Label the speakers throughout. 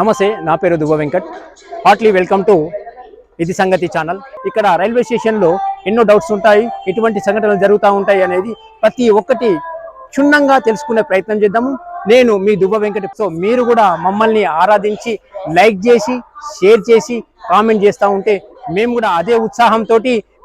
Speaker 1: నమస్తే నా పేరు Duvva Venkat. Heartly welcome to Idi Sangathi channel. ఇక్కడ రైల్వే స్టేషన్లో ఎన్నో డౌట్స్ ఉంటాయి ఎటువంటి సంఘటనలు జరుగుతూ ఉంటాయి అనేది ప్రతి ఒక్కటి క్షుణ్ణంగా తెలుసుకునే ప్రయత్నం చేద్దాము. నేను మీ దువ్వ వెంకట. సో మీరు కూడా మమ్మల్ని ఆరాధించి లైక్ చేసి షేర్ చేసి కామెంట్ చేస్తూ ఉంటే మేము కూడా అదే ఉత్సాహంతో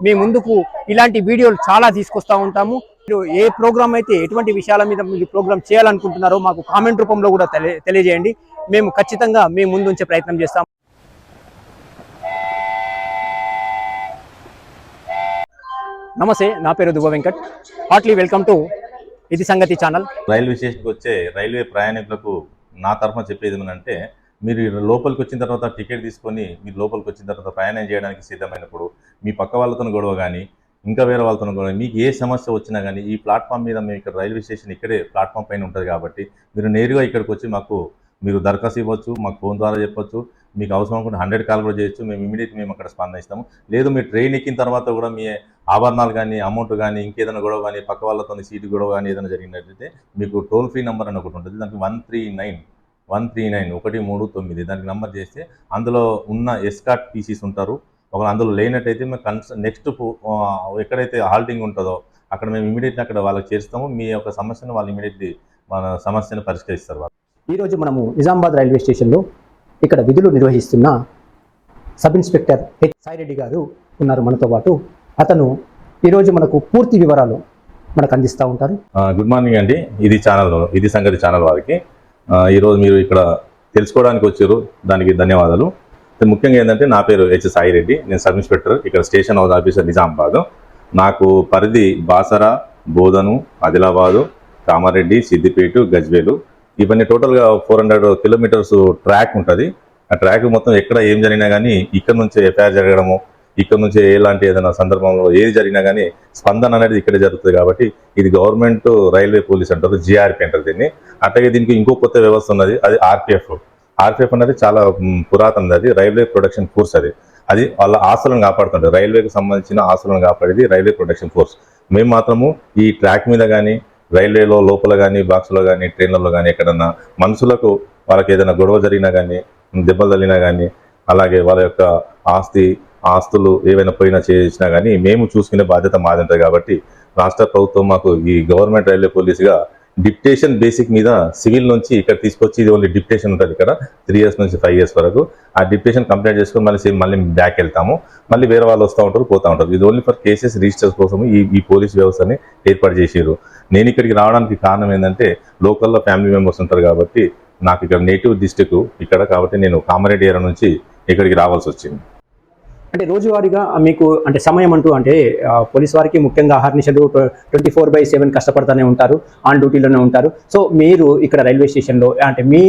Speaker 1: మీ ముందుకు ఇలాంటి వీడియోలు చాలా తీసుకొస్తూ ఉంటాము. మీరు ఏ ప్రోగ్రామ్ అయితే ఎటువంటి విషయాల మీద మీరు ప్రోగ్రామ్ చేయాలనుకుంటున్నారో మాకు కామెంట్ రూపంలో కూడా తెలియ తెలియజేయండి. మేము ఖచ్చితంగా మీ ముందు ఉంచే ప్రయత్నం చేస్తాం. నమస్తే నా పేరు Duvva Venkat. Heartly welcome to Idi Sangathi channel.
Speaker 2: Railway స్టేషన్కి వచ్చే రైల్వే ప్రయాణికులకు నా తరఫున చెప్పేది ఏమంటే మీరు లోపలికి వచ్చిన తర్వాత టికెట్ తీసుకొని మీరు లోపలికి వచ్చిన తర్వాత ప్రయాణం చేయడానికి సిద్ధమైనప్పుడు మీ పక్క వాళ్ళతో గొడవ కానీ ఇంకా వేరే వాళ్ళతో గొడవ మీకు ఏ సమస్య వచ్చినా కానీ ఈ ప్లాట్ఫామ్ మీద మేము ఇక్కడ రైల్వే స్టేషన్ ఇక్కడే ప్లాట్ఫామ్ పైన ఉంటుంది కాబట్టి మీరు నేరుగా ఇక్కడికి వచ్చి మాకు మీరు దరఖాస్తు ఇవ్వచ్చు మాకు ఫోన్ ద్వారా చెప్పొచ్చు. మీకు అవసరం అనుకుంటే హండ్రెడ్ కాల్ కూడా చేయొచ్చు. మేము ఇమీడియట్ మేము అక్కడ స్పందిస్తాము. లేదు మీరు ట్రైన్ ఎక్కిన తర్వాత కూడా మీ ఆభరణాలు కానీ అమౌంట్ కానీ ఇంకేదైనా గొడవ కానీ పక్క వాళ్ళతో సీటు గొడవ కానీ ఏదైనా జరిగినట్లయితే మీకు టోల్ ఫ్రీ నెంబర్ అని ఒకటి ఉంటుంది. దానికి one three nine one three nine ఒకటి మూడు తొమ్మిది దానికి నెంబర్ చేస్తే అందులో ఉన్న ఎస్కాట్ పీసీస్ ఉంటారు. ఒకవేళ అందులో లేనట్టయితే మేము కన్స్ నెక్స్ట్ ఎక్కడైతే హాల్టింగ్ ఉంటుందో అక్కడ మేము ఇమీడియట్లీ అక్కడ వాళ్ళకి చేస్తాము మీ యొక్క సమస్యను వాళ్ళు ఇమీడియట్లీ మన సమస్యను పరిష్కరిస్తారు వాళ్ళు.
Speaker 1: ఈరోజు మనము నిజామాబాద్ రైల్వే స్టేషన్లో ఇక్కడ విధులు నిర్వహిస్తున్న సబ్ ఇన్స్పెక్టర్ హెచ్ సాయిరెడ్డి గారు ఉన్నారు మనతో పాటు. అతను ఈరోజు మనకు పూర్తి వివరాలు మనకు అందిస్తూ ఉంటారు.
Speaker 2: గుడ్ మార్నింగ్ అండి. ఇది ఛానల్ ఇది సంగతి ఛానల్ వారికి. ఈరోజు మీరు ఇక్కడ తెలుసుకోవడానికి వచ్చారు. దానికి ధన్యవాదాలు. ముఖ్యంగా ఏంటంటే నా పేరు హెచ్ సాయిరెడ్డి. నేను సబ్ ఇన్స్పెక్టర్. ఇక్కడ స్టేషన్ హౌస్ ఆఫీసర్ నిజామాబాద్. నాకు పరిధి బాసర బోధను ఆదిలాబాదు కామారెడ్డి సిద్దిపేట గజ్వేలు ఇవన్నీ టోటల్గా ఫోర్ హండ్రెడ్ కిలోమీటర్స్ ట్రాక్ ఉంటుంది. ఆ ట్రాక్ మొత్తం ఎక్కడ ఏం జరిగినా కానీ ఇక్కడ నుంచి ఎఫ్ఐఆర్ జరగడము ఇక్కడ నుంచి ఎలాంటి ఏదైనా సందర్భంలో ఏది జరిగినా కానీ స్పందన అనేది ఇక్కడే జరుగుతుంది కాబట్టి ఇది గవర్నమెంట్ రైల్వే పోలీస్ అంటారు జీఆర్పి అంటారు దీన్ని. అట్లాగే దీనికి ఇంకో కొత్త వ్యవస్థ ఉన్నది అది ఆర్పిఎఫ్. ఆర్పిఎఫ్ అనేది చాలా పురాతనది అది రైల్వే ప్రొడక్షన్ ఫోర్స్ అది. అది వాళ్ళ ఆస్తులను కాపాడుతుంది రైల్వేకి సంబంధించిన ఆస్తులను కాపాడేది రైల్వే ప్రొడక్షన్ ఫోర్స్. మేము మాత్రము ఈ ట్రాక్ మీద కానీ రైల్వేలో లోపల కానీ బాక్స్లో కానీ ట్రైన్లలో కానీ ఎక్కడన్నా మనుషులకు వాళ్ళకి ఏదైనా గొడవ జరిగినా కానీ దెబ్బలు తగిలినా కానీ అలాగే వాళ్ళ యొక్క ఆస్తి ఆస్తులు ఏవైనా పోయినా చేసినా కానీ మేము చూసుకునే బాధ్యత మాది ఉంటుంది కాబట్టి రాష్ట్ర ప్రభుత్వం మాకు ఈ గవర్నమెంట్ రైల్వే పోలీసుగా డిప్టేషన్ బేసిక్ మీద సివిల్ నుంచి ఇక్కడ తీసుకొచ్చి ఇది ఓన్లీ డిప్టేషన్ ఉంటుంది ఇక్కడ. త్రీ ఇయర్స్ నుంచి ఫైవ్ ఇయర్స్ వరకు. ఆ డిప్టేషన్ కంప్లీట్ చేసుకొని మళ్ళీ మళ్ళీ బ్యాక్ వెళ్తాము. మళ్ళీ వేరే వాళ్ళు వస్తూ ఉంటారు పోతూ ఉంటారు. ఇది ఓన్లీ ఫర్ కేసెస్ రిజిస్టర్స్ కోసం ఈ ఈ పోలీస్ వ్యవస్థని ఏర్పాటు చేసారు నేను ఇక్కడికి రావడానికి కారణం ఏంటంటే లోకల్లో ఫ్యామిలీ మెంబర్స్ ఉంటారు కాబట్టి నాకు ఇక్కడ నేటివ్ డిస్టిక్ ఇక్కడ కాబట్టి నేను కామారెడ్డి ఏరియా నుంచి ఇక్కడికి రావాల్సి వచ్చింది.
Speaker 1: అంటే రోజువారీగా మీకు అంటే సమయం అంటూ అంటే పోలీస్ వారికి ముఖ్యంగా అహర్నిశలు ట్వంటీ ఫోర్ బై సెవెన్ కష్టపడుతూనే ఉంటారు ఆన్ డ్యూటీలోనే ఉంటారు. సో మీరు ఇక్కడ రైల్వే స్టేషన్లో అంటే మీ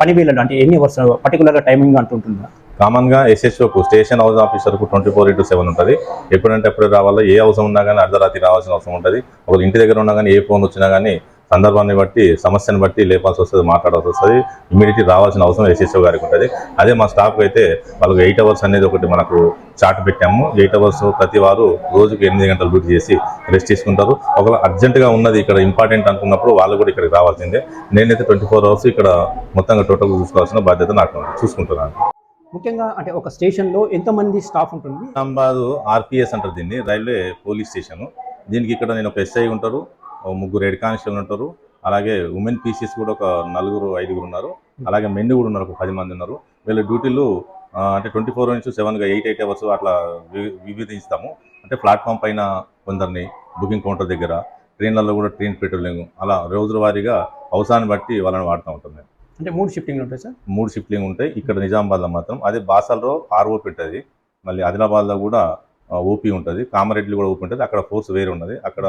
Speaker 1: పని వేళలు అంటే ఎన్ని అవర్స్ పర్టికులర్గా టైమింగ్ అంటుంటుందా
Speaker 2: కామన్గా ఎస్ఎస్ఓకు స్టేషన్ హౌస్ ఆఫీసర్కు ట్వంటీ ఫోర్ ఇంటూ సెవెన్ ఉంటుంది. ఎప్పుడంటే ఎప్పుడు రావాలో ఏ అవసరం ఉన్నా కానీ అర్ధరాత్రి రావాల్సిన అవసరం ఉంటుంది. ఒకరు ఇంటి దగ్గర ఉన్నా కానీ ఏ ఫోన్ వచ్చినా కానీ సందర్భాన్ని బట్టి సమస్యను బట్టి లేపాల్సి వస్తుంది మాట్లాడాల్సి వస్తుంది. ఇమీడియట్లీ రావాల్సిన అవసరం ఎస్హెచ్ఓ గారికి ఉంటుంది. అదే మా స్టాఫ్కి అయితే వాళ్ళకి ఎయిట్ అవర్స్ అనేది ఒకటి మనకు చార్ట్ పెట్టాము. ఎయిట్ అవర్స్ ప్రతి వారు రోజుకి ఎనిమిది గంటలు డ్యూటీ చేసి రెస్ట్ తీసుకుంటారు. ఒకవేళ అర్జెంటుగా ఉన్నది ఇక్కడ ఇంపార్టెంట్ అనుకున్నప్పుడు వాళ్ళు కూడా ఇక్కడికి రావాల్సిందే. నేనైతే ట్వంటీ ఫోర్ అవర్స్ ఇక్కడ మొత్తంగా టోటల్ చూసుకోవాల్సిన బాధ్యత నాకు. చూసుకుంటున్నాను.
Speaker 1: ముఖ్యంగా అంటే ఒక స్టేషన్లో ఎంతమంది స్టాఫ్ ఉంటుంది?
Speaker 2: నిజామాబాద్ ఆర్పిఎస్ అంటారు దీన్ని రైల్వే పోలీస్ స్టేషన్. దీనికి ఇక్కడ నేను ఒక ఎస్ఐ ఉంటారు. ముగ్గురు హెడ్ కానిస్టేబుల్ ఉంటారు. అలాగే ఉమెన్ పీసీస్ కూడా ఒక నలుగురు ఐదుగురు ఉన్నారు. అలాగే మెన్ కూడా ఉన్నారు ఒక పది మంది ఉన్నారు. వీళ్ళ డ్యూటీలు అంటే ట్వంటీ ఫోర్ నుంచి సెవెన్గా ఎయిట్ ఎయిట్ అవర్స్ అట్లా విభజిస్తాము అంటే ప్లాట్ఫామ్ పైన కొందరిని బుకింగ్ కౌంటర్ దగ్గర ట్రైన్లలో కూడా ట్రైన్ పెట్రోలింగ్ అలా రోజుల వారీగా అవసరాన్ని బట్టి వాళ్ళని వాడుతూ ఉంటాం మేము.
Speaker 1: అంటే మూడు షిఫ్టింగ్లు ఉంటాయి సార్?
Speaker 2: మూడు షిఫ్టింగ్ ఉంటాయి. ఇక్కడ నిజామాబాద్లో మాత్రం అదే బాసల్లో ఆర్ఓపి ఉంటుంది మళ్ళీ ఆదిలాబాద్లో కూడా ఓపీ ఉంటుంది. కామారెడ్డిలో కూడా ఓపీ ఉంటుంది. అక్కడ ఫోర్స్ వేరే ఉన్నది. అక్కడ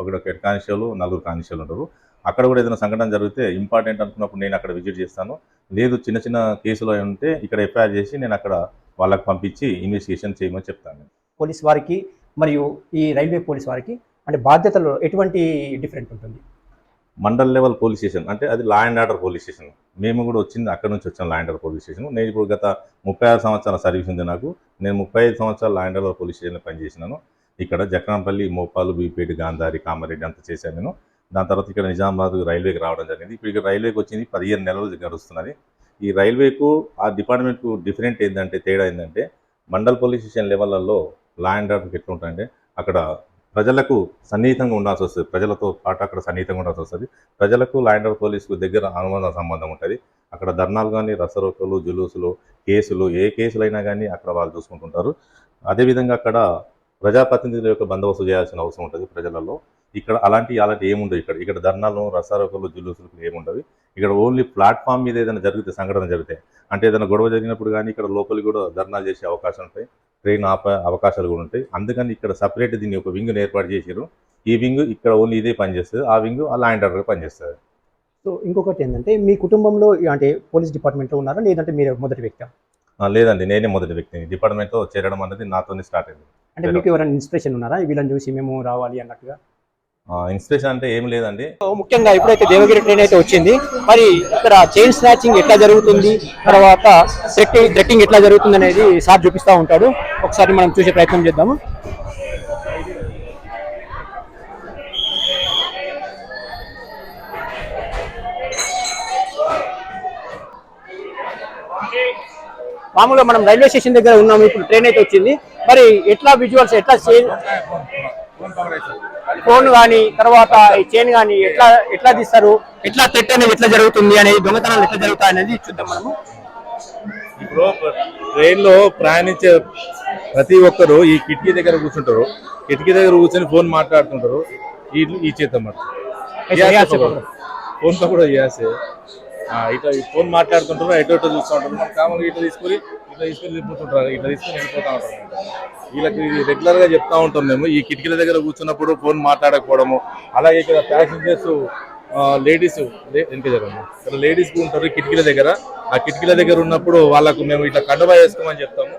Speaker 2: ఒక హెడ్ కానిస్టేబుల్ నలుగురు కానిస్టేబుల్ ఉంటారు. అక్కడ కూడా ఏదైనా సంఘటన జరిగితే ఇంపార్టెంట్ అనుకున్నప్పుడు నేను అక్కడ విజిట్ చేస్తాను. లేదు చిన్న చిన్న కేసులు ఉంటే ఇక్కడ ఎఫ్ఐఆర్ చేసి నేను అక్కడ వాళ్ళకి పంపించి ఇన్వెస్టిగేషన్ చేయమని చెప్తాను
Speaker 1: పోలీస్ వారికి మరియు ఈ రైల్వే పోలీస్ వారికి అంటే బాధ్యతలు ఎటువంటి డిఫరెంట్ ఉంటుంది?
Speaker 2: మండల్ లెవెల్ పోలీస్ స్టేషన్ అంటే అది law and order police station. మేము కూడా వచ్చింది అక్కడ నుంచి వచ్చాను law and order police station. నేను ఇప్పుడు గత ముప్పై ఆరు సంవత్సరాల సర్వీస్ ఉంది నాకు. నేను ముప్పై ఐదు సంవత్సరాలు లా అండ్ ఆర్డర్ పోలీస్ స్టేషన్లో పనిచేసినాను. ఇక్కడ జక్రాంపల్లి మోపాలు బీపేట గాంధారి కామారెడ్డి అంతా చేశాను నేను. దాని తర్వాత ఇక్కడ నిజామాబాద్ రైల్వేకి రావడం జరిగింది. ఇప్పుడు ఇక్కడ రైల్వేకి వచ్చింది పదిహేను నెలలు గడుస్తున్నది ఈ రైల్వేకు ఆ డిపార్ట్మెంట్కు డిఫరెంట్ ఏంటంటే తేడా ఏంటంటే మండల్ పోలీస్ స్టేషన్ లెవెల్లో లా అండ్ ఆర్డర్కి ఎట్లుంటాయంటే అక్కడ ప్రజలకు సన్నిహితంగా ఉండాల్సి వస్తుంది. ప్రజలతో పాటు అక్కడ సన్నిహితంగా ఉండాల్సి వస్తుంది. ప్రజలకు ల్యాండ్ అండ్ పోలీసుకు దగ్గర అనుబంధ సంబంధం ఉంటుంది. అక్కడ ధర్నాలు కానీ రసరోకలు జులూసులు కేసులు ఏ కేసులైనా కానీ అక్కడ వాళ్ళు చూసుకుంటుంటారు. అదేవిధంగా అక్కడ ప్రజాప్రతినిధుల యొక్క బందోబస్తు చేయాల్సిన అవసరం ఉంటుంది ప్రజలలో. ఇక్కడ అలాంటి అలాంటి ఏముండవు ఇక్కడ. ఇక్కడ ధర్నాలు రసారోకలు జులూసులు ఏముండవు. ఇక్కడ ఓన్లీ ప్లాట్ఫామ్ మీద ఏదైనా జరిగితే సంఘటన జరిగితే అంటే ఏదైనా గొడవ జరిగినప్పుడు కానీ ఇక్కడ లోపలికి కూడా ధర్నాలు చేసే అవకాశం ఉంటాయి. ట్రైన్ ఆపే అవకాశాలు కూడా ఉంటాయి. అందుకని ఇక్కడ సపరేట్ దీన్ని ఒక వింగ్ను ఏర్పాటు చేశారు. ఈ వింగ్ ఇక్కడ ఓన్లీ ఇదే పనిచేస్తుంది. ఆ వింగ్ ఆ ల్యాండ్ ఆర్డర్ పనిచేస్తుంది.
Speaker 1: సో ఇంకొకటి ఏంటంటే మీ కుటుంబంలో అంటే పోలీస్ డిపార్ట్మెంట్లో ఉన్నారా? లేదంటే మీరు మొదటి వ్యక్తి?
Speaker 2: లేదండి నేనే మొదటి వ్యక్తిని. డిపార్ట్మెంట్లో చేరడం అనేది నాతోనే స్టార్ట్ అయింది.
Speaker 1: అంటే మీకు ఎవరైనా ఇన్స్పిరేషన్ ఉన్నారా? వీళ్ళని చూసి మేము రావాలి అన్నట్టుగా?
Speaker 2: ఇన్స్పిరేషన్ అంటే ఏం లేదండి.
Speaker 1: ముఖ్యంగా ఇప్పుడైతే దేవగిరి ట్రైన్ అయితే వచ్చింది. మరి ఇక్కడ చైన్ స్నాచింగ్ ఎట్లా జరుగుతుంది? తర్వాత సెట్టింగ్ థ్రెట్టింగ్ ఎట్లా జరుగుతుంది అనేది సార్ చూపిస్తూ ఉంటాడు. ఒకసారి మనం చూసే ప్రయత్నం చేద్దాము. మామూలుగా మనం రైల్వే స్టేషన్ దగ్గర ఉన్నాము ఇప్పుడు ట్రైన్ అయితే వచ్చింది. మరి ఎట్లా విజువల్స్ ఎట్లా ఫోన్ కానీ తర్వాత ఈ చైన్ కానీ ఎట్లా ఎట్లా తీస్తారు? ఎట్లా అనేది ఎట్లా జరుగుతుంది అనేది దొంగతనాలు ఎట్లా జరుగుతాయి అనేది చూద్దాం మనము.
Speaker 3: ఇప్పుడు ట్రైన్లో ప్రయాణించే ప్రతి ఒక్కరు ఈ కిటికీ దగ్గర కూర్చుంటారు. కిటికీ దగ్గర కూర్చొని ఫోన్ మాట్లాడుతుంటారు. ఈ చేత ఫోన్ కూడా చేసే ఇట్లా ఫోన్ మాట్లాడుతుంటారు ఎటు ఇటో చూస్తూ ఉంటారు. మనం కామన్గా ఇట్లా తీసుకొని ఇట్లా తీసుకొని వెళ్ళిపోతుంటారు. ఇట్లా తీసుకొని వెళ్ళిపోతూ ఉంటారు. వీళ్ళకి రెగ్యులర్గా చెప్తా ఉంటాం మేము ఈ కిటికీల దగ్గర కూర్చున్నప్పుడు ఫోన్ మాట్లాడకపోవడము అలాగే ఇక్కడ ప్యాసింజర్స్ లేడీస్ వెనక జరగండి ఇక్కడ లేడీస్ ఉంటారు కిటికీల దగ్గర. ఆ కిటికీల దగ్గర ఉన్నప్పుడు వాళ్ళకు మేము ఇట్లా కండువా వేసుకోమని చెప్తాము.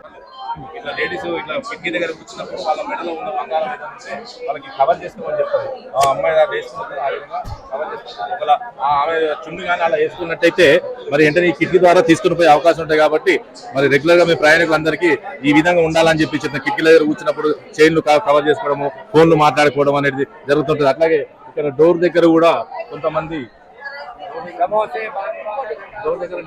Speaker 3: ఇట్లా లేడీస్ ఇట్లా కిటికీ దగ్గర కూర్చున్నప్పుడు వాళ్ళ మెడలో ఉన్న బంగారం ఏదైతే వాళ్ళకి కవర్ చేసుకోమని చెప్తారు. ఆ అమ్మాయి అలా వేసుకున్నప్పుడు ఆ విధంగా కవర్ చేసుకుంటారు ఒకవేళ ఆమె చుండు కానీ అలా వేసుకున్నట్టయితే మరి వెంటనే ఈ కిటికీ ద్వారా తీసుకుని పోయే అవకాశం ఉంటాయి కాబట్టి మరి రెగ్యులర్గా మీ ప్రయాణికులందరికీ ఈ విధంగా ఉండాలని చెప్పి చెప్తాను కిటికీల దగ్గర కూర్చున్నప్పుడు చైన్లు కవర్ చేసుకోవడము ఫోన్లు మాట్లాడుకోవడం అనేది జరుగుతుంటుంది. అట్లాగే ఇక్కడ డోర్ దగ్గర కూడా కొంతమంది డోర్ దగ్గర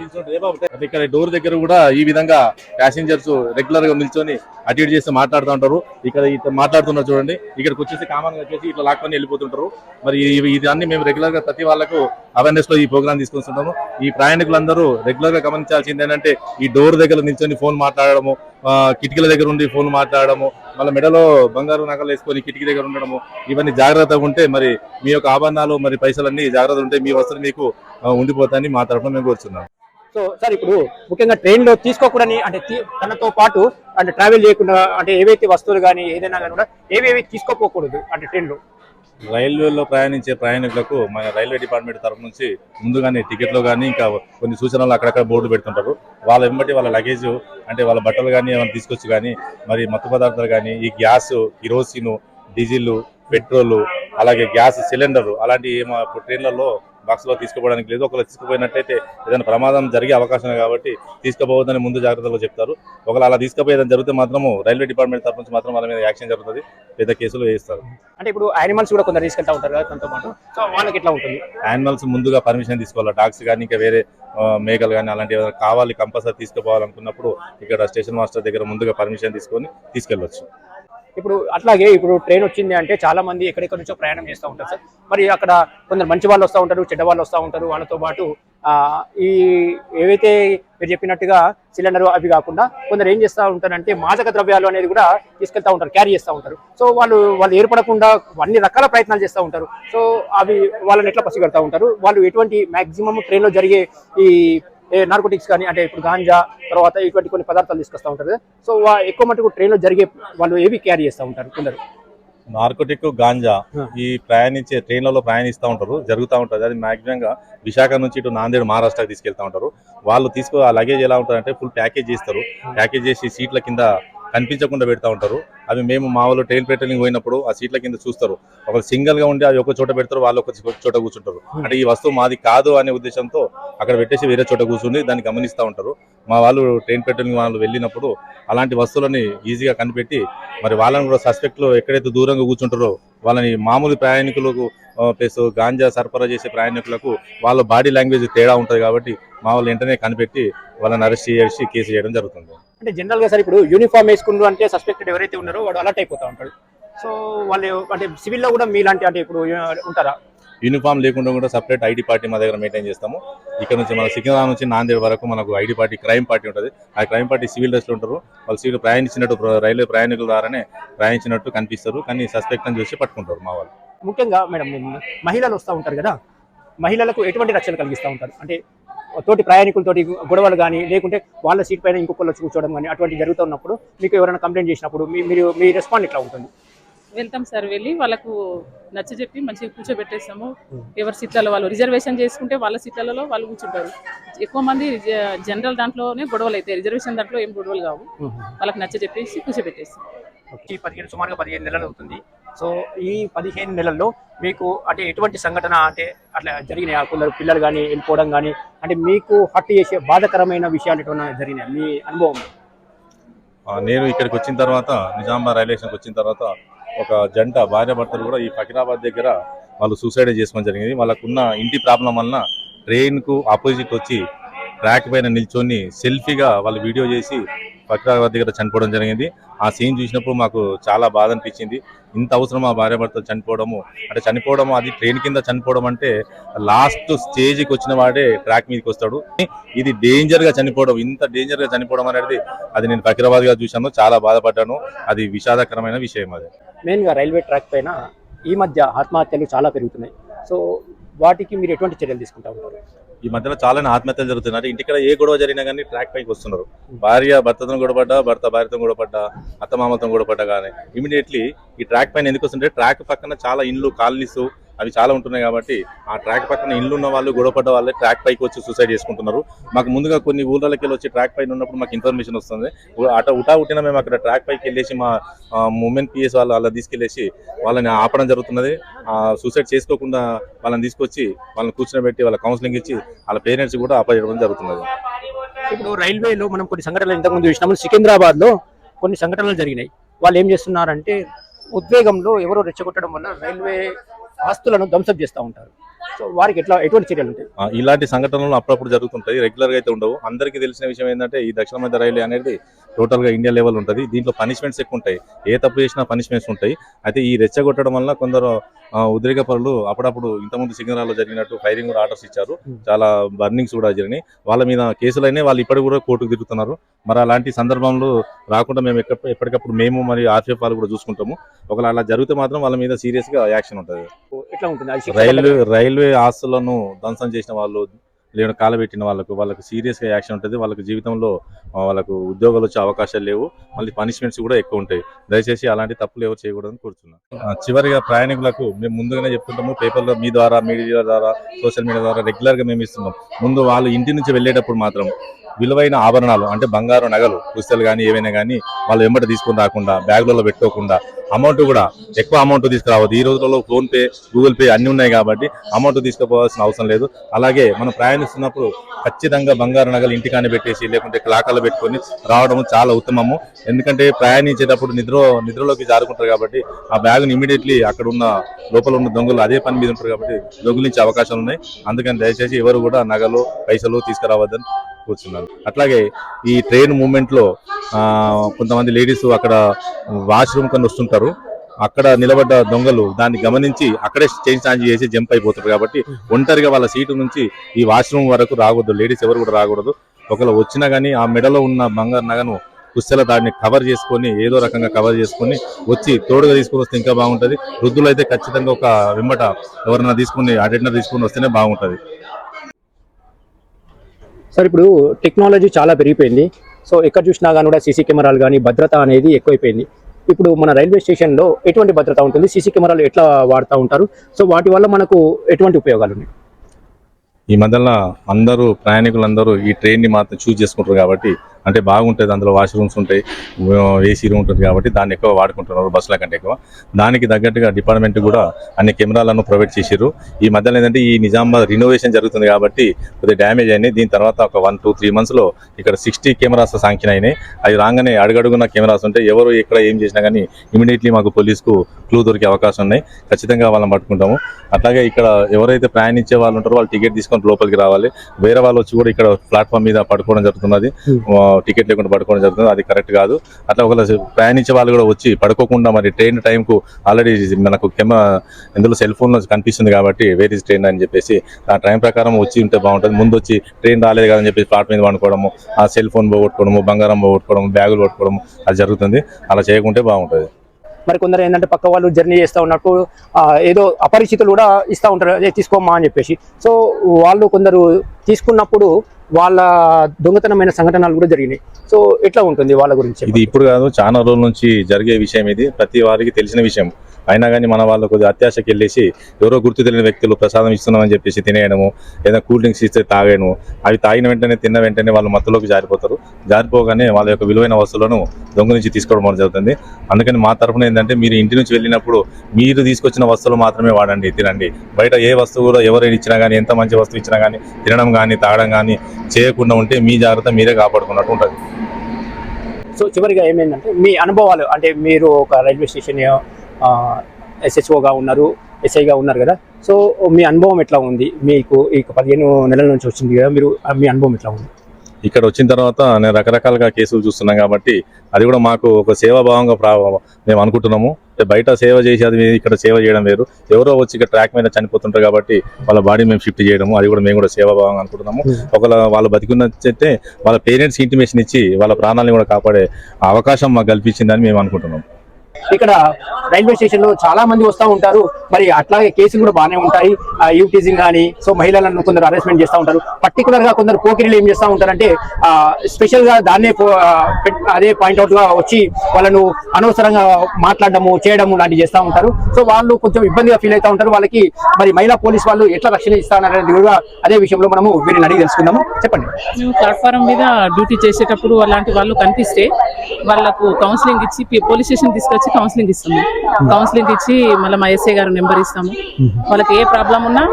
Speaker 3: ఇక్కడ డోర్ దగ్గర కూడా ఈ విధంగా ప్యాసింజర్స్ రెగ్యులర్గా నిల్చొని అటు ఇటు చేసి మాట్లాడుతూ ఉంటారు. ఇక్కడ మాట్లాడుతున్నారు చూడండి. ఇక్కడికి వచ్చేసి కామన్గా వచ్చేసి ఇట్లా లాక్కొని వెళ్ళిపోతుంటారు. మరి ఇవి ఇది అన్ని మేము రెగ్యులర్గా ప్రతి వాళ్ళకు అవేర్నెస్లో ఈ ప్రోగ్రామ్ తీసుకొస్తుంటాము ఈ ప్రయాణికులందరూ రెగ్యులర్గా గమనించాల్సింది ఏంటంటే ఈ డోర్ దగ్గర నిల్చొని ఫోన్ మాట్లాడడము ఆ, కిటికీల దగ్గర ఉండి ఫోన్ మాట్లాడడము మళ్ళీ మెడలో బంగారు నగలు వేసుకొని కిటికీ దగ్గర ఉండడము ఇవన్నీ జాగ్రత్తగా ఉంటే మరి మీ యొక్క ఆభరణాలు మరి పైసలన్నీ జాగ్రత్త ఉంటే మీ వస్తువులు మీకు ఉండిపోతాయని మా తరఫున మేము కోరుతున్నాం
Speaker 1: సో సార్ ఇప్పుడు ముఖ్యంగా ట్రైన్లో తీసుకోకూడని అంటే తనతో పాటు అంటే ట్రావెల్ చేయకుండా అంటే ఏవైతే వస్తువులు కానీ ఏదైనా కానీ కూడా ఏవేవి తీసుకోపోకూడదు అంటే ట్రైన్లో
Speaker 2: రైల్వేలో ప్రయాణించే ప్రయాణికులకు మన రైల్వే డిపార్ట్మెంట్ తరఫు నుంచి ముందుగానే టికెట్లో కానీ ఇంకా కొన్ని సూచనలు అక్కడక్కడ బోర్డు పెడుతుంటారు. వాళ్ళ వెంబటి వాళ్ళ లగేజ్ అంటే వాళ్ళ బట్టలు కానీ ఏమైనా తీసుకొచ్చి కానీ మరి మత్తు పదార్థాలు కానీ ఈ గ్యాస్ కిరోసిన్ డీజిల్ పెట్రోల్ అలాగే గ్యాస్ సిలిండర్ అలాంటి ఏమో ట్రైన్లలో బాక్స్లో తీసుకుపోవడానికి లేదు. ఒకవేళ తీసుకుపోయినట్టయితే ఏదైనా ప్రమాదం జరిగే అవకాశం కాబట్టి తీసుకుపోవద్దని ముందు జాగ్రత్తలో చెప్తారు. ఒకవేళ అలా తీసుకుపోయి ఏదైనా జరిగితే మాత్రము రైల్వే డిపార్ట్మెంట్ తరఫు నుంచి మాత్రం వాళ్ళ మీద యాక్షన్ జరుగుతుంది. పెద్ద కేసులు వేయిస్తారు.
Speaker 1: అంటే ఇప్పుడు యానిమల్స్ కూడా కొందరు తీసుకెళ్తా ఉంటారు కదా తనతో పాటు. సో వాళ్ళకి ఎట్లా ఉంటుంది?
Speaker 2: యానిమల్స్ ముందుగా పర్మిషన్ తీసుకోవాలి. డాగ్స్ కానీ ఇంకా వేరే మేకలు కానీ అలాంటివి ఏమైనా కావాలి కంపల్సరీ తీసుకుపోవాలనుకున్నప్పుడు ఇక్కడ స్టేషన్ మాస్టర్ దగ్గర ముందుగా పర్మిషన్ తీసుకొని తీసుకెళ్ళొచ్చు.
Speaker 1: ఇప్పుడు అట్లాగే ఇప్పుడు ట్రైన్ వచ్చింది అంటే చాలా మంది ఎక్కడెక్కడి నుంచో ప్రయాణం చేస్తూ ఉంటారు సార్. మరి అక్కడ కొందరు మంచి వాళ్ళు వస్తూ ఉంటారు చెడ్డ వాళ్ళు వస్తూ ఉంటారు. వాళ్ళతో పాటు ఈ ఏవైతే మీరు చెప్పినట్టుగా సిలిండర్ అవి కాకుండా కొందరు ఏం చేస్తూ ఉంటారంటే మాదక ద్రవ్యాలు అనేది కూడా తీసుకెళ్తూ ఉంటారు క్యారీ చేస్తూ ఉంటారు. సో వాళ్ళు వాళ్ళు ఏర్పడకుండా అన్ని రకాల ప్రయత్నాలు చేస్తూ ఉంటారు. సో అవి వాళ్ళని ఎట్లా పసిగడతా ఉంటారు? వాళ్ళు ఎటువంటి మాక్సిమం ట్రైన్లో జరిగే ఈ నార్కోటిక్స్ కానీ అంటే ఇప్పుడు గాంజా తర్వాత ఇటువంటి కొన్ని పదార్థాలు తీసుకొస్తూ ఉంటారు సో ఎక్కువ మటుకు ట్రైన్లో జరిగే వాళ్ళు ఏవి క్యారీ చేస్తూ ఉంటారు కొందరు?
Speaker 2: నార్కోటిక్ గాంజా. ఈ ప్రయాణించే ట్రైన్లలో ప్రయాణిస్తూ ఉంటారు జరుగుతూ ఉంటుంది అది మాక్సిమంగా విశాఖ నుంచి ఇటు నాందేడ్ మహారాష్ట్రకి తీసుకెళ్తా ఉంటారు. వాళ్ళు తీసుకో ఆ లగేజ్ ఎలా ఉంటుందంటే ఫుల్ ప్యాకేజ్ చేస్తారు. ప్యాకేజ్ చేసి సీట్ల కింద కనిపించకుండా పెడతా ఉంటారు. అవి మేము మా వాళ్ళు ట్రైన్ పెట్రోలింగ్ పోయినప్పుడు ఆ సీట్ల కింద చూస్తారు. ఒక సింగిల్గా ఉండి అవి ఒక చోట పెడతారు వాళ్ళు ఒక చోట కూర్చుంటారు. అంటే ఈ వస్తువు మాది కాదు అనే ఉద్దేశంతో అక్కడ పెట్టేసి వేరే చోట కూర్చుని దాన్ని గమనిస్తూ ఉంటారు. మా వాళ్ళు ట్రైన్ పెట్రోలింగ్ వాళ్ళు వెళ్ళినప్పుడు అలాంటి వస్తువులని ఈజీగా కనిపెట్టి మరి వాళ్ళని కూడా సస్పెక్ట్లు ఎక్కడైతే దూరంగా కూర్చుంటారో వాళ్ళని మామూలు ప్రయాణికులకు ప్లస్ గాంజా సరఫరా చేసే ప్రయాణికులకు వాళ్ళ బాడీ లాంగ్వేజ్ తేడా ఉంటుంది కాబట్టి మా వాళ్ళు వెంటనే కనిపెట్టి వాళ్ళని అరెస్ట్ చేసి కేసు చేయడం జరుగుతుంది.
Speaker 1: అంటే జనరల్గా సార్ ఇప్పుడు యూనిఫామ్ వేసుకున్నారు అంటే సస్పెక్టెడ్ ఎవరైతే ఉన్నారో వాడు అలర్ట్ అయిపోతా ఉంటాడు. సో వాళ్ళు అంటే సివిల్లో కూడా మీలాంటి అంటే ఇప్పుడు ఉంటారా?
Speaker 2: యూనిఫామ్ లేకుండా కూడా సపరేట్ ఐడి పార్టీ మా దగ్గర మెయింటైన్ చేస్తాము. ఇక్కడ నుంచి మన సికింద్రాబాద్ నుంచి నాందేడ్ వరకు మనకు ఐడి పార్టీ క్రైమ్ పార్టీ ఉంటుంది. ఆ క్రైమ్ పార్టీ సివిల్ డ్రెస్లో ఉంటారు. వాళ్ళు సివిల్ ప్రయాణించినట్టు రైల్వే ప్రయాణికుల ద్వారానే ప్రయాణించినట్టు కనిపిస్తారు. కానీ సస్పెక్ట్ అని చూసి పట్టుకుంటారు మా వాళ్ళు.
Speaker 1: ముఖ్యంగా మేడం మహిళలు వస్తూ ఉంటారు కదా? మహిళలకు ఎటువంటి రక్షణ కలిగిస్తూ ఉంటారు? అంటే తోటి ప్రయాణికులతోటి గొడవలు కానీ లేకుంటే వాళ్ళ సీట్ పైన ఇంకొకళ్ళు వచ్చి కూర్చోవడం కానీ అటువంటి జరుగుతున్నప్పుడు మీకు ఎవరైనా కంప్లైంట్ చేసినప్పుడు మీరు మీ రెస్పాండ్ ఇట్లా ఉంటుంది?
Speaker 4: వెళ్తాం సార్ వెళ్ళి వాళ్ళకు నచ్చ చెప్పి మంచిగా కూర్చోబెట్టేస్తాము ఎవరి సీట్లలో వాళ్ళు రిజర్వేషన్ చేసుకుంటే వాళ్ళ సీట్లలో వాళ్ళు కూర్చుంటారు. ఎక్కువ మంది జనరల్ దాంట్లోనే గొడవలు అయితే రిజర్వేషన్ దాంట్లో ఏం గొడవలు కావు. వాళ్ళకి నచ్చ చెప్పేసి కూర్చోబెట్టేస్తాం
Speaker 1: పదిహేను సుమారుగా పదిహేను నెలలు అవుతుంది. సో ఈ పదిహేను నెలల్లో మీకు అంటే ఎటువంటి సంఘటన అంటే అట్లా జరిగినాయి? కొందరు పిల్లలు కానీ వెళ్ళిపోవడం కానీ అంటే మీకు హట్ చేసే బాధకరమైన విషయాలు ఎటువంటి జరిగినాయి? మీ అనుభవం.
Speaker 2: నేను ఇక్కడికి వచ్చిన తర్వాత నిజామాబాద్ రైల్వే స్టేషన్కి వచ్చిన తర్వాత ఒక జంట భార్య భర్తలు కూడా ఈ ఫకీరాబాద్ దగ్గర వాళ్ళు సూసైడ్ చేసుకోవడం జరిగింది. వాళ్ళకున్న ఇంటి ప్రాబ్లం వలన ట్రైన్కు ఆపోజిట్ వచ్చి ట్రాక్ పైన నిల్చొని సెల్ఫీగా వాళ్ళు వీడియో చేసి ఫకీరాబాద్ దగ్గర చనిపోవడం జరిగింది. ఆ సీన్ చూసినప్పుడు మాకు చాలా బాధ అనిపించింది. ఇంత అవసరం ఆ భార్య చనిపోవడము? అంటే చనిపోవడము అది ట్రైన్ కింద చనిపోవడం అంటే లాస్ట్ స్టేజ్కి వచ్చిన వాడే ట్రాక్ మీదకి వస్తాడు. ఇది డేంజర్గా చనిపోవడం ఇంత డేంజర్గా చనిపోవడం అనేది అది నేను ఫకీరాబాద్గా చూశాను. చాలా బాధపడ్డాను. అది విషాదకరమైన విషయం అది.
Speaker 1: మెయిన్గా రైల్వే ట్రాక్ పైన ఈ మధ్య ఆత్మహత్యలు చాలా పెరుగుతున్నాయి. సో వాటికి మీరు ఎటువంటి చర్యలు తీసుకుంటా ఉంటారు?
Speaker 2: ఈ మధ్యలో చాలా ఆత్మహత్యలు జరుగుతున్నాయి. ఇంటికడ ఏ గొడవ జరిగినా కానీ ట్రాక్ పైకి వస్తున్నారు. భార్య భర్తతో గొడవపడ్డా భర్త భార్యతో గొడవపడ్డా అత్త మామతో గొడవపడ్డా కానీ ఇమీడియట్లీ ఈ ట్రాక్ పైన ఎందుకు వస్తుంటే ట్రాక్ పక్కన చాలా ఇండ్లు కాలనీస్ అవి చాలా ఉంటున్నాయి కాబట్టి ఆ ట్రాక్ పక్కన ఇల్లు ఉన్న వాళ్ళు గొడవపడ్డ వాళ్ళే ట్రాక్ పైకి వచ్చి సూసైడ్ చేసుకుంటున్నారు. మాకు ముందుగా కొన్ని ఊళ్ళకి వెళ్ళి వచ్చి ట్రాక్ పైన ఉన్నప్పుడు మాకు ఇన్ఫర్మేషన్ వస్తుంది. అటు అట ఉటా ఉట్టిన మేము అక్కడ ట్రాక్ పైకి వెళ్ళేసి మా మూమెంట్ పిఎస్ వాళ్ళు అలా తీసుకెళ్ళేసి వాళ్ళని ఆపడం జరుగుతున్నది. సూసైడ్ చేసుకోకుండా వాళ్ళని తీసుకొచ్చి వాళ్ళని కూర్చోబెట్టి వాళ్ళ కౌన్సిలింగ్ ఇచ్చి వాళ్ళ పేరెంట్స్ కూడా ఆపేయడం జరుగుతున్నది.
Speaker 1: ఇప్పుడు రైల్వేలో మనం కొన్ని సంఘటనలు ఇంతకుముందు చూసినాము సికింద్రాబాద్లో కొన్ని సంఘటనలు జరిగినాయి. వాళ్ళు ఏం చేస్తున్నారంటే ఉద్వేగంలో ఎవరో రెచ్చగొట్టడం వల్ల రైల్వే ఆస్తులను ధ్వంసం చేస్తూ ఉంటారు. సో వారికి ఎట్లా ఎటువంటి చర్యలు ఉంటాయి?
Speaker 2: ఇలాంటి సంఘటనలు అప్పుడప్పుడు జరుగుతుంటాయి రెగ్యులర్గా అయితే ఉండవు. అందరికీ తెలిసిన విషయం ఏంటంటే ఈ దక్షిణ మధ్య రైలు అనేది టోటల్గా ఇండియా లెవెల్ ఉంటుంది. దీంట్లో పనిష్మెంట్స్ ఎక్కువ ఉంటాయి. ఏ తప్పు చేసినా పనిష్మెంట్స్ ఉంటాయి. అయితే ఈ రెచ్చగొట్టడం వల్ల కొందరు ఉద్రేక పనులు అప్పుడప్పుడు ఇంతకుముందు సిగ్నరాల్లో జరిగినట్టు ఫైరింగ్ కూడా ఆర్డర్స్ ఇచ్చారు.
Speaker 1: Hmm.
Speaker 2: చాలా బర్నింగ్స్ కూడా జరిగినాయి. వాళ్ళ మీద కేసులైనా వాళ్ళు ఇప్పటికి కూడా కోర్టుకు తిరుగుతున్నారు. మరి అలాంటి సందర్భంలో రాకుండా మేము ఎప్పటికప్పుడు మేము మరి ఆర్పిఎఫ్ వాళ్ళు కూడా చూసుకుంటాము. ఒకవేళ అలా జరిగితే మాత్రం వాళ్ళ మీద సీరియస్గా యాక్షన్ ఉంటుంది. రైల్వే రైల్వే ఆస్తులను ధ్వంసం చేసిన వాళ్ళు లేదా కాలబెట్టిన వాళ్ళకు వాళ్ళకు సీరియస్గా యాక్షన్ ఉంటుంది. వాళ్ళకి జీవితంలో వాళ్ళకు ఉద్యోగాలు వచ్చే అవకాశాలు లేవు. మళ్ళీ పనిష్మెంట్స్ కూడా ఎక్కువ ఉంటాయి. దయచేసి అలాంటి తప్పులు ఎవరు చేయకూడదని కోరుతున్నాను చివరిగా ప్రయాణికులకు మేము ముందుగానే చెప్తుంటాము పేపర్లో మీ ద్వారా మీడియా ద్వారా సోషల్ మీడియా ద్వారా రెగ్యులర్గా మేము ఇస్తున్నాం. ముందు వాళ్ళు ఇంటి నుంచి వెళ్ళేటప్పుడు మాత్రం విలువైన ఆభరణాలు అంటే బంగారు నగలు పుస్తలు కానీ ఏవైనా కానీ వాళ్ళు వెంబట తీసుకొని రాకుండా బ్యాగులలో పెట్టుకోకుండా అమౌంట్ కూడా ఎక్కువ అమౌంట్ తీసుకురావద్దు. ఈ రోజులలో ఫోన్ పే గూగుల్ పే అన్ని ఉన్నాయి కాబట్టి అమౌంట్ తీసుకుపోవాల్సిన అవసరం లేదు. అలాగే మనం ప్రయాణిస్తున్నప్పుడు ఖచ్చితంగా బంగారు నగలు ఇంటికానే పెట్టేసి లేకుంటే క్లాకాలు పెట్టుకొని రావడం చాలా ఉత్తమము. ఎందుకంటే ప్రయాణించేటప్పుడు నిద్ర నిద్రలోకి జారుకుంటారు కాబట్టి ఆ బ్యాగ్ని ఇమీడియట్లీ అక్కడ ఉన్న లోపల ఉన్న దొంగలు అదే పని మీద ఉంటారు కాబట్టి దొంగిలించే అవకాశాలు ఉన్నాయి. అందుకని దయచేసి ఎవరు కూడా నగలు పైసలు తీసుకురావద్దని కూర్చున్నారు. అట్లాగే ఈ ట్రైన్ మూమెంట్లో ఆ, కొంతమంది లేడీస్ అక్కడ వాష్రూమ్ కన్నా వస్తుంటారు. అక్కడ నిలబడ్డ దొంగలు దాన్ని గమనించి అక్కడే చేంజ్ ఛాంజ్ చేసి జంప్ అయిపోతారు కాబట్టి ఒంటరిగా వాళ్ళ సీటు నుంచి ఈ వాష్రూమ్ వరకు రాకూడదు. లేడీస్ ఎవరు కూడా రాకూడదు. ఒకవేళ వచ్చినా కానీ ఆ మెడలో ఉన్న బంగారు నగను కుస్తెల దాన్ని కవర్ చేసుకొని ఏదో రకంగా కవర్ చేసుకొని వచ్చి తోడుగా తీసుకొని వస్తే ఇంకా బాగుంటుంది. వృద్ధులు అయితే ఖచ్చితంగా ఒక వెంబట ఎవరైనా తీసుకుని అటెండర్ తీసుకొని వస్తేనే బాగుంటుంది.
Speaker 1: సార్ ఇప్పుడు టెక్నాలజీ చాలా పెరిగిపోయింది. సో ఎక్కడ చూసినా కానీ కూడా సీసీ కెమెరాలు కానీ భద్రత అనేది ఎక్కువైపోయింది. ఇప్పుడు మన రైల్వే స్టేషన్లో ఎటువంటి భద్రత ఉంటుంది? సీసీ కెమెరాలు ఎట్లా వాడుతూ ఉంటారు? సో వాటి వల్ల మనకు ఎటువంటి ఉపయోగాలు ఉన్నాయి?
Speaker 2: ఈ మధ్యలో అందరూ ప్రయాణికులందరూ ఈ ట్రైన్ని మాత్రం చూస్ చేసుకుంటారు కాబట్టి అంటే బాగుంటుంది అందులో వాష్రూమ్స్ ఉంటాయి ఏసీ రూమ్ ఉంటుంది కాబట్టి దాన్ని ఎక్కువ వాడుకుంటున్నారు బస్సుల కంటే ఎక్కువ. దానికి తగ్గట్టుగా డిపార్ట్మెంట్ కూడా అన్ని కెమెరాలను ప్రొవైడ్ చేసిర్రు. ఈ మధ్యలో ఏంటంటే ఈ నిజామాబాద్ రినోవేషన్ జరుగుతుంది కాబట్టి కొద్దిగా డ్యామేజ్ అయినాయి. దీని తర్వాత ఒక వన్ టూ త్రీ మంత్స్లో ఇక్కడ సిక్స్టీ కెమెరాస్ శాంక్షన్ అయినాయి. అవి రాగానే అడుగడుగున కెమెరాస్ ఉంటాయి ఎవరు ఎక్కడ ఏం చేసినా కానీ ఇమీడియట్లీ మాకు పోలీస్కు క్లూ దొరికే అవకాశం ఉన్నాయి. ఖచ్చితంగా వాళ్ళని పట్టుకుంటాము. అట్లాగే ఇక్కడ ఎవరైతే ప్రయాణించే వాళ్ళు ఉంటారో వాళ్ళు టికెట్ తీసుకొని లోపలికి రావాలి. వేరే వాళ్ళు వచ్చి కూడా ఇక్కడ ప్లాట్ఫామ్ మీద పడుకోవడం జరుగుతున్నది. ఆ, టికెట్ లేకుండా పడుకోవడం జరుగుతుంది. అది కరెక్ట్ కాదు. అట్లా ఒకవేళ ప్రయాణించే వాళ్ళు కూడా వచ్చి పడుకోకుండా మరి ట్రైన్ టైంకు ఆల్రెడీ మనకు కెమెరా ఇందులో సెల్ ఫోన్లో కనిపిస్తుంది కాబట్టి వేర్ ఇస్ ట్రైన్ అని చెప్పేసి ఆ టైం ప్రకారం వచ్చి ఉంటే బాగుంటుంది. ముందు వచ్చి ట్రైన్ రాలేదు కదని చెప్పేసి ప్లాట్ మీద పండుకోవడము ఆ సెల్ ఫోన్ పోగొట్టుకోవడము బంగారం పోగొట్టుకోవడము బ్యాగులు పట్టుకోవడము అది జరుగుతుంది. అలా చేయకుంటే బాగుంటుంది.
Speaker 1: మరి కొందరు ఏంటంటే పక్క వాళ్ళు జర్నీ చేస్తూ ఉన్నట్టు ఏదో అపరిచితులు కూడా ఇస్తూ ఉంటారు అదే తీసుకోమా అని చెప్పేసి. సో వాళ్ళు కొందరు తీసుకున్నప్పుడు వాళ్ళ దొంగతనమైన సంఘటనలు కూడా జరిగినాయి. సో ఎట్లా ఉంటుంది వాళ్ళ గురించి
Speaker 2: ఇది ఇప్పుడు కాదు చాలా రోజుల నుంచి జరిగే విషయం ఇది. ప్రతి వారికి తెలిసిన విషయం. అయినా కానీ మన వాళ్ళు కొద్దిగా అత్యాశకి వెళ్ళేసి ఎవరో గుర్తు తెలియని వ్యక్తులు ప్రసాదం ఇస్తున్నామని చెప్పేసి తినేయడము ఏదైనా కూల్ డ్రింక్స్ ఇస్తే తాగేయడము అవి తాగిన వెంటనే తిన్న వెంటనే వాళ్ళు మత్తులోకి జారిపోతారు. జారిపోగానే వాళ్ళ యొక్క విలువైన వస్తువులను దొంగ నుంచి తీసుకోవడం జరుగుతుంది. అందుకని మా తరఫున ఏంటంటే మీరు ఇంటి నుంచి వెళ్ళినప్పుడు మీరు తీసుకొచ్చిన వస్తువులు మాత్రమే వాడండి తినండి. బయట ఏ వస్తువు కూడా ఎవరు ఇచ్చినా కానీ ఎంత మంచి వస్తువు ఇచ్చినా కానీ తినడం కానీ తాగడం కానీ చేయకుండా ఉంటే మీ జాగ్రత్త మీరే కాపాడుకున్నట్టు ఉంటుంది.
Speaker 1: సో చివరిగా ఏమైందంటే మీ అనుభవాలు అంటే మీరు ఒక రైల్వే స్టేషన్ ఎస్హెచ్ఓగా ఉన్నారు ఎస్ఐగా ఉన్నారు కదా. సో మీ అనుభవం ఎట్లా ఉంది? మీకు ఈ పదిహేను నెలల నుంచి వచ్చింది కదా మీరు మీ అనుభవం ఎట్లా ఉంది?
Speaker 2: ఇక్కడ వచ్చిన తర్వాత నేను రకరకాలుగా కేసులు చూస్తున్నాం కాబట్టి అది కూడా మాకు ఒక సేవాభావంగా ప్రా మేము అనుకుంటున్నాము. బయట సేవ చేసి అది ఇక్కడ సేవ చేయడం వేరు. ఎవరో వచ్చి ఇక్కడ ట్రాక్ మీద చనిపోతుంటారు కాబట్టి వాళ్ళ బాడీ మేము షిఫ్ట్ చేయడము. అది కూడా మేము కూడా సేవాభావంగా అనుకుంటున్నాము. ఒకవేళ వాళ్ళు బతికున్నట్టే వాళ్ళ పేరెంట్స్ ఇంటిమేషన్ ఇచ్చి వాళ్ళ ప్రాణాలను కూడా కాపాడే అవకాశం మాకు కల్పించిందని మేము అనుకుంటున్నాం
Speaker 1: ఇక్కడ రైల్వే స్టేషన్లో చాలా మంది వస్తూ ఉంటారు. మరి అట్లాగే కేసులు కూడా బాగానే ఉంటాయి. యూటీజింగ్ కానీ సో మహిళలను కొందరు అరెస్ట్మెంట్ చేస్తూ ఉంటారు. పర్టికులర్గా కొందరు పోకిరీలు ఏం చేస్తూ ఉంటారంటే స్పెషల్గా దాన్నే పో- అదే పాయింట్అవుట్గా వచ్చి వాళ్ళను అనవసరంగా మాట్లాడడము చేయడము లాంటివి చేస్తూ ఉంటారు. సో వాళ్ళు కొంచెం ఇబ్బందిగా ఫీల్ అవుతూ ఉంటారు. వాళ్ళకి మరి మహిళా పోలీస్ వాళ్ళు ఎట్లా రక్షణ ఇస్తారనేది కూడా అదే విషయంలో మనము వీరిని అడిగి తెలుసుకుందాము. చెప్పండి.
Speaker 4: ప్లాట్ఫారం మీద డ్యూటీ చేసేటప్పుడు అలాంటి వాళ్ళు కనిపిస్తే వాళ్ళకు కౌన్సిలింగ్ ఇచ్చి పోలీస్ స్టేషన్ తీసుకొచ్చి కౌన్సిలింగ్ ఇస్తాము. కౌన్సిలింగ్ ఇచ్చి మళ్ళీ మా ఎస్ఐ గారు నెంబర్ ఇస్తాము. వాళ్ళకి ఏ ప్రాబ్లం ఉన్నా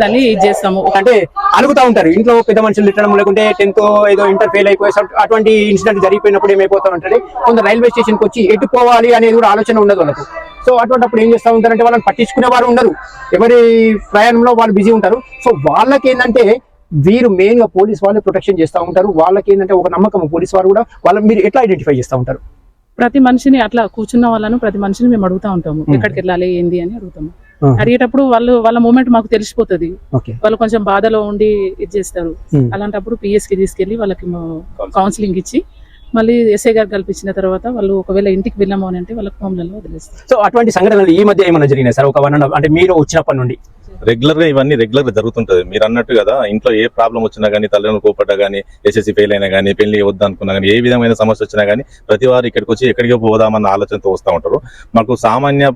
Speaker 4: దాన్ని ఇది చేస్తాము.
Speaker 1: అంటే అలుగుతా ఉంటారు. ఇంట్లో పెద్ద మనుషులు తిట్టడం లేకుంటే టెన్త్ ఏదో ఇంటర్ ఫెయిల్ అయిపోయి అటువంటి ఇన్సిడెంట్ జరిగిపోయినప్పుడు ఏమైపోతా ఉంటారు కొంత రైల్వే స్టేషన్కి వచ్చి ఎటు పోవాలి అనేది కూడా ఆలోచన ఉండదు వాళ్ళకు. సో అటువంటిప్పుడు ఏం చేస్తా ఉంటారంటే వాళ్ళని పట్టించుకునే వారు ఉండరు. ఎవరి ప్రయాణంలో వాళ్ళు బిజీ ఉంటారు. సో వాళ్ళకి ఏంటంటే వీరు మెయిన్గా పోలీస్ వాళ్ళు ప్రొటెక్షన్ చేస్తూ ఉంటారు. వాళ్ళకి ఏంటంటే ఒక నమ్మకం పోలీస్ వారు కూడా వాళ్ళని మీరు ఎట్లా ఐడెంటిఫై చేస్తూ ఉంటారు?
Speaker 4: ప్రతి మనిషిని అట్లా కూర్చున్న వాళ్ళను ప్రతి మనిషిని మేము అడుగుతా ఉంటాము. ఎక్కడికి వెళ్ళాలి ఏంది అని అడుగుతాము.
Speaker 1: Hmm.
Speaker 4: అడిగేటప్పుడు వాళ్ళు వాళ్ళ మూమెంట్ మాకు తెలిసిపోతుంది. వాళ్ళు కొంచెం బాధలో ఉండి ఇది చేస్తారు. అలాంటప్పుడు పిఎస్కి తీసుకెళ్ళి వాళ్ళకి కౌన్సిలింగ్ ఇచ్చి మళ్ళీ ఎస్ఐ గారు కల్పించిన తర్వాత వాళ్ళు ఒకవేళ ఇంటికి వెళ్ళాము అని అంటే వాళ్ళకి హోమ్లలో వదిలేస్తారు.
Speaker 1: సో అటువంటి సంఘటనలు ఈ మధ్య ఏమైనా జరిగినాయి సార్? ఒక వన్ అంటే మీరు వచ్చినప్పటి నుండి.
Speaker 2: రెగ్యులర్గా ఇవన్నీ రెగ్యులర్గా జరుగుతుంటది. మీరు అన్నట్టు కదా ఇంట్లో ఏ ప్రాబ్లం వచ్చినా కానీ తల్లిదండ్రులు కోపడ్డా కానీ ఎస్ఎస్సీ ఫెయిల్ అయినా కానీ పెళ్ళి వద్దు అనుకున్నా కానీ ఏ విధమైన సమస్య వచ్చినా కానీ ప్రతి వారు ఇక్కడికి వచ్చి ఎక్కడికి పోదామన్న ఆలోచనతో వస్తూ ఉంటారు. మాకు సామాన్య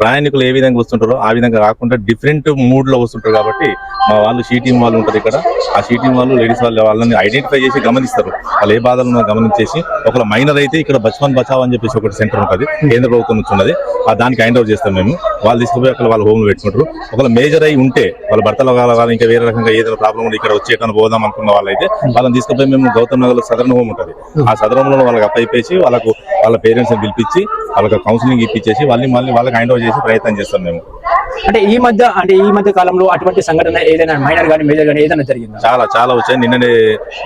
Speaker 2: ప్రయాణికులు ఏ విధంగా వస్తుంటారో ఆ విధంగా కాకుండా డిఫరెంట్ మూడ్లో వస్తుంటారు కాబట్టి మా వాళ్ళు షీటింగ్ వాళ్ళు ఉంటారు ఇక్కడ. ఆ షీటింగ్ వాళ్ళు లేడీస్ వాళ్ళు వాళ్ళని ఐడెంటిఫై చేసి గమనిస్తారు. వాళ్ళు ఏ బాధలు ఉన్నాయో గమనించేసి ఒకవేళ మైనర్ అయితే ఇక్కడ బచ్పన్ బచావ్ అని చెప్పేసి ఒకటి సెంటర్ ఉంటుంది కేంద్ర ప్రభుత్వం నుంచి ఉన్నది. ఆ దానికి హ్యాండ్ ఓవర్ చేస్తాం మేము. వాళ్ళు తీసుకుపోయి అక్కడ వాళ్ళ హోమ్ పెట్టుకుంటారు. ఒకవేళ మేజర్ అయి ఉంటే వాళ్ళ భర్తలో కావాలి ఇంకా వేరే రకంగా ఏదైనా ప్రాబ్లం ఉంటే ఇక్కడ వచ్చి పోదాం అనుకున్న వాళ్ళైతే వాళ్ళని తీసుకుపోయి మేము గౌతమ్ నగర్ సదరన్ హోమ్ ఉంటుంది. ఆ సదరంలో వాళ్ళకి అప్పయిపేసి వాళ్ళకు వాళ్ళ పేరెంట్స్ పిలిపించి వాళ్ళకి కౌన్సిలింగ్ ఇప్పించేసి వాళ్ళని మళ్ళీ వాళ్ళకి హ్యాండ్ ఓవర్ చేసే ప్రయత్నం చేస్తాం మేము.
Speaker 1: అంటే ఈ మధ్య అంటే ఈ మధ్య కాలంలో అటువంటి సంఘటన ఏదైనా మైనర్ కానీ మేజర్ కానీ ఏదైనా జరిగిందా?
Speaker 2: చాలా చాలా వచ్చాయి. నిన్ననే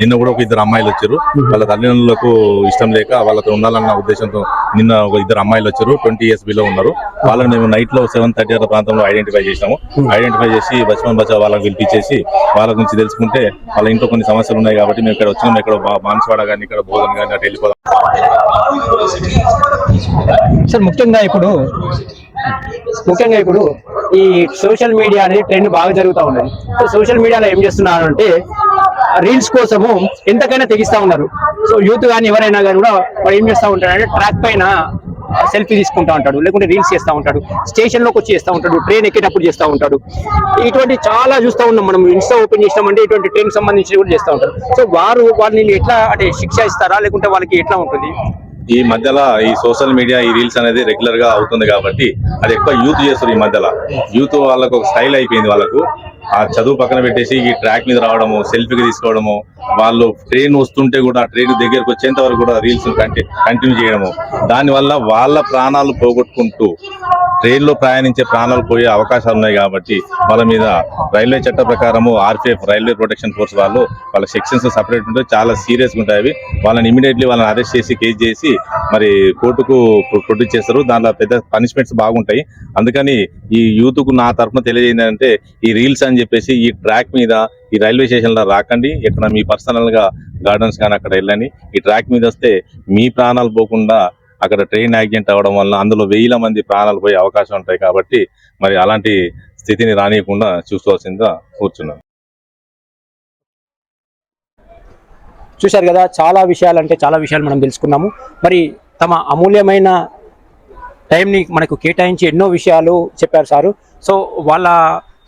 Speaker 2: నిన్న కూడా ఒక ఇద్దరు అమ్మాయిలు వచ్చారు. వాళ్ళ తల్లిదండ్రులకు ఇష్టం లేక వాళ్ళతో ఉండాలన్న ఉద్దేశంతో నిన్న ఒక ఇద్దరు అమ్మాయిలు వచ్చారు. ట్వంటీ ఇయర్స్ బిలో ఉన్నారు. వాళ్ళని మేము నైట్లో సెవెన్ థర్టీ అట్లా ప్రాంతంలో ఐడెంటిఫై చేసాము ఐడెంటిఫై చేసి బచ్పన్ బచ్చా వాళ్ళకి పిలిపించేసి వాళ్ళ గురించి తెలుసుకుంటే వాళ్ళ ఇంట్లో కొన్ని సమస్యలు ఉన్నాయి కాబట్టి మేము ఇక్కడ వచ్చినాం. ఇక్కడ బాన్స్వాడ కానీ ఇక్కడ బోధన్ కానీ అటు వెళ్ళిపోదాం.
Speaker 1: సార్ ముఖ్యంగా ఇప్పుడు ముఖ్యంగా ఇప్పుడు ఈ సోషల్ మీడియా అనేది ట్రెండ్ బాగా జరుగుతూ ఉన్నది. సో సోషల్ మీడియాలో ఏం చేస్తున్నారు అంటే రీల్స్ కోసము ఎంతకైనా తెగిస్తా ఉన్నారు. సో యూత్ కానీ ఎవరైనా కానీ కూడా వాడు ఏం చేస్తూ ఉంటారంటే ట్రాక్ పైన సెల్ఫీ తీసుకుంటా ఉంటాడు లేకుంటే రీల్స్ చేస్తూ ఉంటాడు స్టేషన్లోకి వచ్చి చేస్తూ ఉంటాడు ట్రైన్ ఎక్కేటప్పుడు చేస్తూ ఉంటాడు. ఇటువంటి చాలా చూస్తూ ఉన్నాం మనం ఇన్స్టా ఓపెన్ చేసినామంటే ఇటువంటి ట్రైన్ సంబంధించి కూడా చేస్తూ ఉంటారు. సో వారు వాళ్ళని ఎట్లా అంటే శిక్ష ఇస్తారా లేకుంటే వాళ్ళకి ఎట్లా ఉంటుంది?
Speaker 2: ఈ మధ్యలో ఈ సోషల్ మీడియా ఈ రీల్స్ అనేది రెగ్యులర్గా అవుతుంది కాబట్టి అది ఎక్కువ యూత్ చేస్తారు ఈ మధ్యలో. యూత్ వాళ్ళకు ఒక స్టైల్ అయిపోయింది వాళ్ళకు. ఆ చదువు పక్కన పెట్టేసి ఈ ట్రాక్ మీద రావడము సెల్ఫీకి తీసుకోవడము వాళ్ళు ట్రైన్ వస్తుంటే కూడా ట్రైన్ దగ్గరకు వచ్చేంత వరకు కూడా రీల్స్ కంటిన్యూ చేయడము. దానివల్ల వాళ్ళ ప్రాణాలు పోగొట్టుకుంటూ ట్రైన్లో ప్రయాణించే ప్రాణాలు పోయే అవకాశాలు ఉన్నాయి కాబట్టి వాళ్ళ మీద రైల్వే చట్ట ప్రకారము ఆర్పీఎఫ్ రైల్వే ప్రొటెక్షన్ ఫోర్స్ వాళ్ళు వాళ్ళ సెక్షన్స్ సపరేట్ ఉంటాయి చాలా సీరియస్గా ఉంటాయి అవి. వాళ్ళని ఇమీడియట్లీ వాళ్ళని అరెస్ట్ చేసి కేసు చేసి మరి కోర్టుకు ప్రొడ్యూస్ చేస్తారు. దాంట్లో పెద్ద పనిష్మెంట్స్ బాగుంటాయి. అందుకని ఈ యూత్కు నా తరఫున తెలియజేయండి ఈ రీల్స్ అని చెప్పేసి ఈ ట్రాక్ మీద ఈ రైల్వే స్టేషన్లో రాకండి. ఇక్కడ మీ పర్సనల్గా గార్డెన్స్ కానీ అక్కడ వెళ్ళండి. ఈ ట్రాక్ మీద వస్తే మీ ప్రాణాలు పోకుండా అక్కడ ట్రైన్ యాక్సిడెంట్ అవ్వడం వల్ల అందులో వేల మంది ప్రాణాలు పోయే అవకాశం ఉంటాయి కాబట్టి మరి అలాంటి స్థితిని రానియకుండా చూసుకోవాల్సిందిగా కూర్చున్నాను.
Speaker 1: చూశారు కదా చాలా విషయాలు అంటే చాలా విషయాలు మనం తెలుసుకున్నాము. మరి తమ అమూల్యమైన టైంని మనకు కేటాయించి ఎన్నో విషయాలు చెప్పారు సారు. సో వాళ్ళ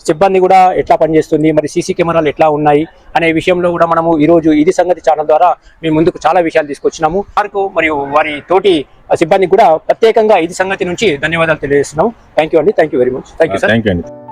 Speaker 1: సిబ్బంది కూడా ఎట్లా పనిచేస్తుంది మరి సీసీ కెమెరాలు ఎట్లా ఉన్నాయి అనే విషయంలో కూడా మనము ఈరోజు ఇది సంగతి ఛానల్ ద్వారా మేము ముందుకు చాలా విషయాలు తీసుకొచ్చినాము. వారికి మరియు వారి తోటి సిబ్బందికి కూడా ప్రత్యేకంగా ఇది సంగతి నుంచి ధన్యవాదాలు తెలియజేస్తున్నాము థ్యాంక్ యూ అండి. Thank you very much thank you sir
Speaker 2: thank you అండి.